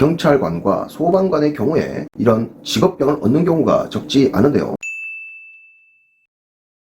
경찰관과 소방관의 경우에 이런 직업병을 얻는 경우가 적지 않은데요.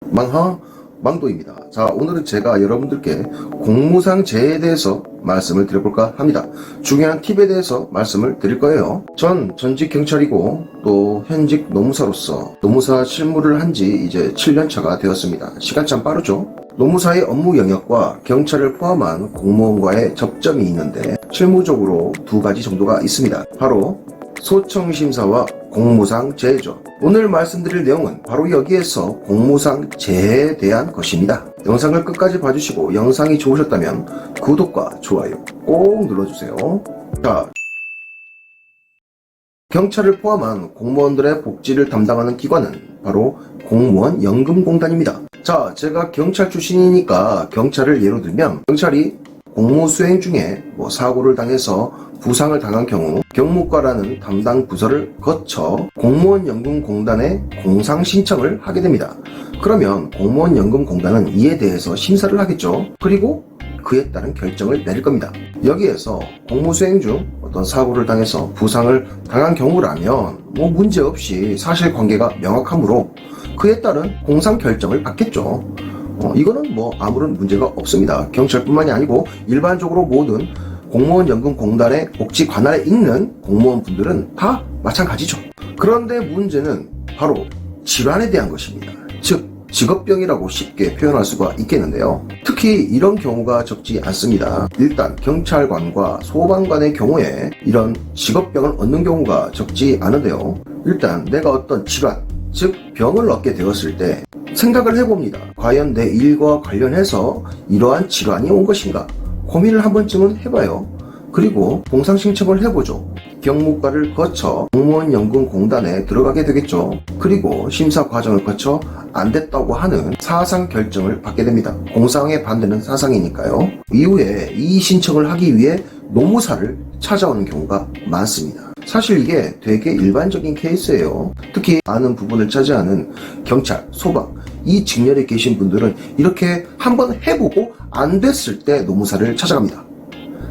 망하 망도입니다. 자, 오늘은 제가 여러분들께 공무상 재해에 대해서 말씀을 드려볼까 합니다. 중요한 팁에 대해서 말씀을 드릴 거예요. 전 전직 경찰이고 또 현직 노무사로서 노무사 실무를 한 지 이제 7년 차가 되었습니다. 시간 참 빠르죠? 노무사의 업무 영역과 경찰을 포함한 공무원과의 접점이 있는데 실무적으로 두 가지 정도가 있습니다. 바로 소청심사와 공무상 재해죠. 오늘 말씀드릴 내용은 바로 여기에서 공무상 재해에 대한 것입니다. 영상을 끝까지 봐주시고 영상이 좋으셨다면 구독과 좋아요 꼭 눌러주세요. 자, 경찰을 포함한 공무원들의 복지를 담당하는 기관은 바로 공무원 연금공단입니다. 자, 제가 경찰 출신이니까 경찰을 예로 들면 경찰이 공무 수행 중에 뭐 사고를 당해서 부상을 당한 경우 경무과라는 담당 부서를 거쳐 공무원연금공단에 공상 신청을 하게 됩니다. 그러면 공무원연금공단은 이에 대해서 심사를 하겠죠. 그리고 그에 따른 결정을 내릴 겁니다. 여기에서 공무 수행 중 어떤 사고를 당해서 부상을 당한 경우라면 뭐 문제 없이 사실관계가 명확하므로 그에 따른 공상 결정을 받겠죠. 어, 이거는 뭐 아무런 문제가 없습니다. 경찰뿐만이 아니고 일반적으로 모든 공무원 연금 공단의 복지 관할에 있는 공무원분들은 다 마찬가지죠. 그런데 문제는 바로 질환에 대한 것입니다. 즉 직업병이라고 쉽게 표현할 수가 있겠는데요. 특히 이런 경우가 적지 않습니다. 일단 경찰관과 소방관의 경우에 이런 직업병을 얻는 경우가 적지 않은데요. 일단 내가 어떤 질환, 즉 병을 얻게 되었을 때 생각을 해봅니다. 과연 내 일과 관련해서 이러한 질환이 온 것인가? 고민을 한 번쯤은 해봐요. 그리고 공상 신청을 해보죠. 경무과를 거쳐 공무원연금공단에 들어가게 되겠죠. 그리고 심사 과정을 거쳐 안 됐다고 하는 사상 결정을 받게 됩니다. 공상에 반대는 사상이니까요. 이후에 이 신청을 하기 위해 노무사를 찾아오는 경우가 많습니다. 사실 이게 되게 일반적인 케이스예요. 특히 아는 부분을 차지하는 경찰, 소방, 이 직렬에 계신 분들은 이렇게 한번 해보고 안 됐을 때 노무사를 찾아갑니다.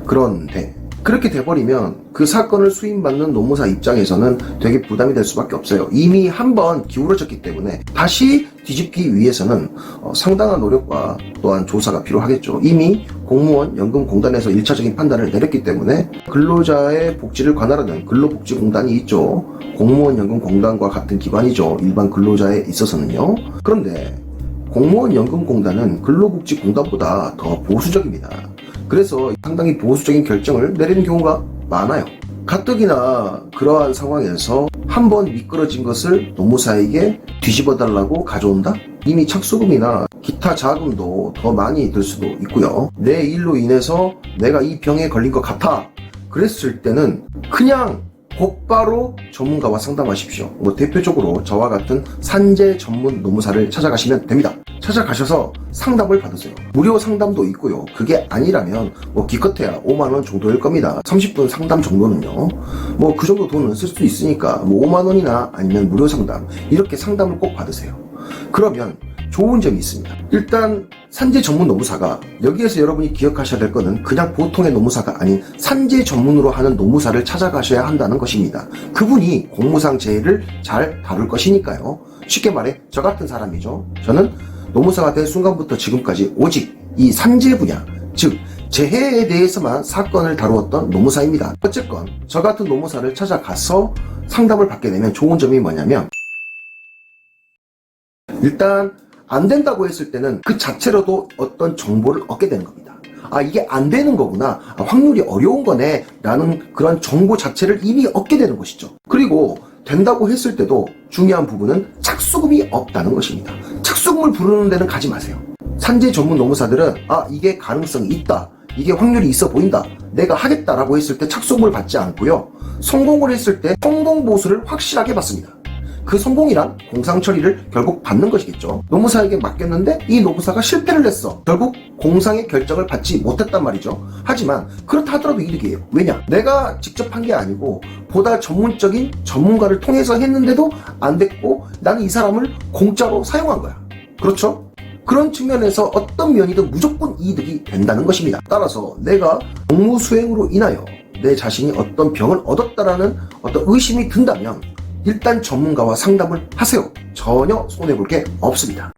그런데 그렇게 돼버리면 그 사건을 수임받는 노무사 입장에서는 되게 부담이 될 수밖에 없어요. 이미 한 번 기울어졌기 때문에 다시 뒤집기 위해서는 어, 상당한 노력과 또한 조사가 필요하겠죠. 이미 공무원 연금공단에서 1차적인 판단을 내렸기 때문에 근로자의 복지를 관할하는 근로복지공단이 있죠. 공무원 연금공단과 같은 기관이죠. 일반 근로자에 있어서는요. 그런데 공무원 연금공단은 근로복지공단보다 더 보수적입니다. 그래서 상당히 보수적인 결정을 내리는 경우가 많아요. 가뜩이나 그러한 상황에서 한 번 미끄러진 것을 노무사에게 뒤집어 달라고 가져온다? 이미 착수금이나 기타 자금도 더 많이 들 수도 있고요. 내 일로 인해서 내가 이 병에 걸린 것 같아. 그랬을 때는 그냥 곧바로 전문가와 상담하십시오. 뭐 대표적으로 저와 같은 산재 전문 노무사를 찾아가시면 됩니다. 찾아가셔서 상담을 받으세요. 무료 상담도 있고요. 그게 아니라면 뭐 기껏해야 5만원 정도일 겁니다. 30분 상담 정도는요. 뭐 그 정도 돈은 쓸 수 있으니까 뭐 5만원이나 아니면 무료 상담 이렇게 상담을 꼭 받으세요. 그러면 좋은 점이 있습니다. 일단 산재 전문 노무사가 여기에서 여러분이 기억하셔야 될 거는 그냥 보통의 노무사가 아닌 산재 전문으로 하는 노무사를 찾아가셔야 한다는 것입니다. 그분이 공무상 재해를 잘 다룰 것이니까요. 쉽게 말해 저 같은 사람이죠. 저는 노무사가 된 순간부터 지금까지 오직 이 산재 분야, 즉 재해에 대해서만 사건을 다루었던 노무사입니다. 어쨌건 저 같은 노무사를 찾아가서 상담을 받게 되면 좋은 점이 뭐냐면 일단 안 된다고 했을 때는 그 자체로도 어떤 정보를 얻게 되는 겁니다. 아, 이게 안 되는 거구나. 아, 확률이 어려운 거네. 라는 그런 정보 자체를 이미 얻게 되는 것이죠. 그리고 된다고 했을 때도 중요한 부분은 착수금이 없다는 것입니다. 착수금을 부르는 데는 가지 마세요. 산재 전문 노무사들은 아, 이게 가능성이 있다. 이게 확률이 있어 보인다. 내가 하겠다라고 했을 때 착수금을 받지 않고요. 성공을 했을 때 성공 보수를 확실하게 받습니다. 그 성공이란 공상 처리를 결국 받는 것이겠죠. 노무사에게 맡겼는데 이 노무사가 실패를 했어. 결국 공상의 결정을 받지 못했단 말이죠. 하지만 그렇다 하더라도 이득이에요. 왜냐? 내가 직접 한 게 아니고 보다 전문적인 전문가를 통해서 했는데도 안 됐고 나는 이 사람을 공짜로 사용한 거야. 그렇죠? 그런 측면에서 어떤 면이든 무조건 이득이 된다는 것입니다. 따라서 내가 공무 수행으로 인하여 내 자신이 어떤 병을 얻었다라는 어떤 의심이 든다면 일단 전문가와 상담을 하세요. 전혀 손해볼 게 없습니다.